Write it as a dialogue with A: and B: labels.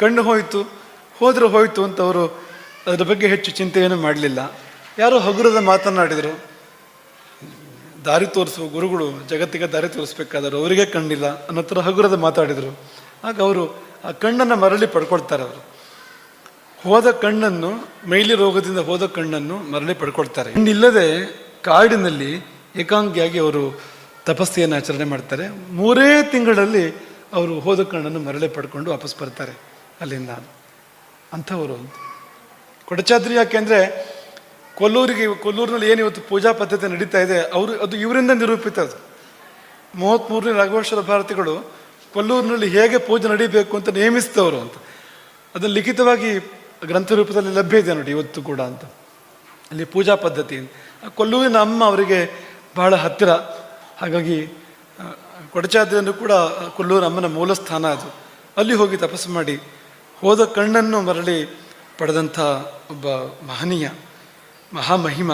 A: ಕಣ್ಣು ಹೋಯಿತು, ಹೋದರೆ ಹೋಯಿತು ಅಂತ ಅವರು ಅದರ ಬಗ್ಗೆ ಹೆಚ್ಚು ಚಿಂತೆಯನ್ನು ಮಾಡಲಿಲ್ಲ. ಯಾರೋ ಹಗುರದ ಮಾತನಾಡಿದರು ದಾರಿ ತೋರಿಸುವ ಗುರುಗಳು ಜಗತ್ತಿಗೆ ದಾರಿ ತೋರಿಸ್ಬೇಕಾದರು ಅವರಿಗೆ ಕಣ್ಣಿಲ್ಲ ಅನ್ನೋ ಥರ ಹಗುರದ ಮಾತಾಡಿದರು. ಆಗ ಅವರು ಆ ಕಣ್ಣನ್ನು ಮರಳಿ ಪಡ್ಕೊಳ್ತಾರೆ ಅವರು. ಹೋದ ಕಣ್ಣನ್ನು, ಮೈಲಿ ರೋಗದಿಂದ ಹೋದ ಕಣ್ಣನ್ನು ಮರಳಿ ಪಡ್ಕೊಳ್ತಾರೆ. ಇನ್ನಿಲ್ಲದೆ ಕಾಡಿನಲ್ಲಿ ಏಕಾಂಗಿಯಾಗಿ ಅವರು ತಪಸ್ಸೆಯನ್ನು ಆಚರಣೆ ಮಾಡ್ತಾರೆ. ಮೂರೇ ತಿಂಗಳಲ್ಲಿ ಅವರು ಹೋದ ಕಣ್ಣನ್ನು ಮರಳಿ ಪಡ್ಕೊಂಡು ವಾಪಸ್ ಬರ್ತಾರೆ. ಅಲ್ಲಿಂದ. ಅಂಥವರು ಕೊಡಚಾದ್ರಿ ಯಾಕೆಂದರೆ ಕೊಲ್ಲೂರಿಗೆ, ಕೊಲ್ಲೂರಿನಲ್ಲಿ ಏನು ಇವತ್ತು ಪೂಜಾ ಪದ್ಧತಿ ನಡೀತಾ ಇದೆ, ಅವರು, ಅದು ಇವರಿಂದ ನಿರೂಪಿತ ಅದು. ಮೂವತ್ತ್ಮೂರನೇ ರಾಘವೇಶ್ವರ ಭಾರತಿಗಳು ಕೊಲ್ಲೂರಿನಲ್ಲಿ ಹೇಗೆ ಪೂಜೆ ನಡೀಬೇಕು ಅಂತ ನೇಮಿಸಿದವರು ಅಂತ. ಅದನ್ನು ಲಿಖಿತವಾಗಿ ಗ್ರಂಥ ರೂಪದಲ್ಲಿ ಲಭ್ಯ ಇದೆ ನೋಡಿ ಇವತ್ತು ಕೂಡ ಅಂತ. ಅಲ್ಲಿ ಪೂಜಾ ಪದ್ಧತಿ. ಕೊಲ್ಲೂರಿನ ಅಮ್ಮ ಅವರಿಗೆ ಬಹಳ ಹತ್ತಿರ. ಹಾಗಾಗಿ ಕೊಡಚಾದ್ರಿ ಕೊಡಚಾದ್ರಿಯನ್ನು ಕೂಡ ಕೊಲ್ಲೂರು ಅಮ್ಮನ ಮೂಲ ಸ್ಥಾನ ಅದು. ಅಲ್ಲಿ ಹೋಗಿ ತಪಸ್ಸು ಮಾಡಿ. ಹೋದ ಕಣ್ಣನ್ನು ಮರಳಿ ಪಡೆದಂಥ ಒಬ್ಬ ಮಹನೀಯ ಮಹಾಮಹಿಮ.